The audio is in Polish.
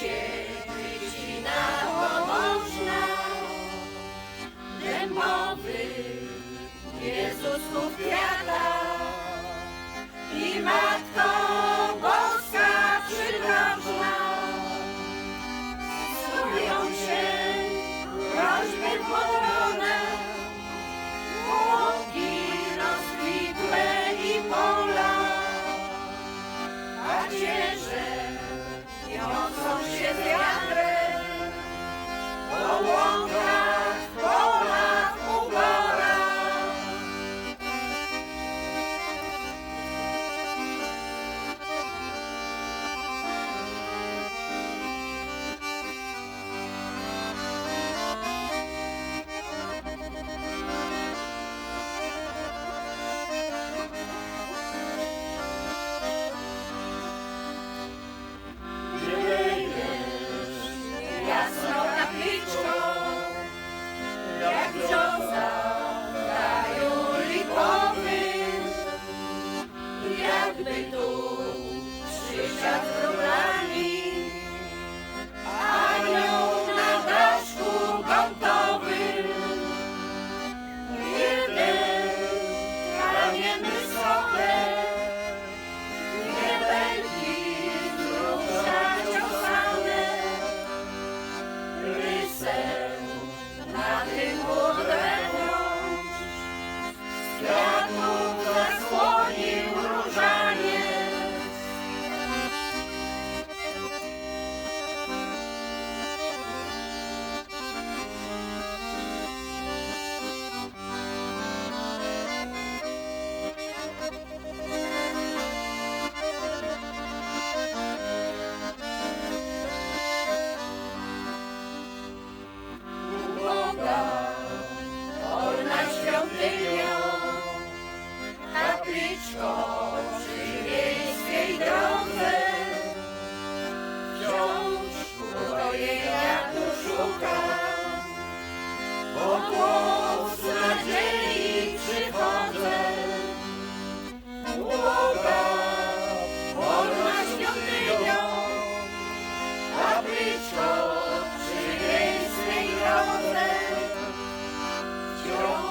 się wycina pobożna, dębowy Jezusków kwiata i Matko 안녕.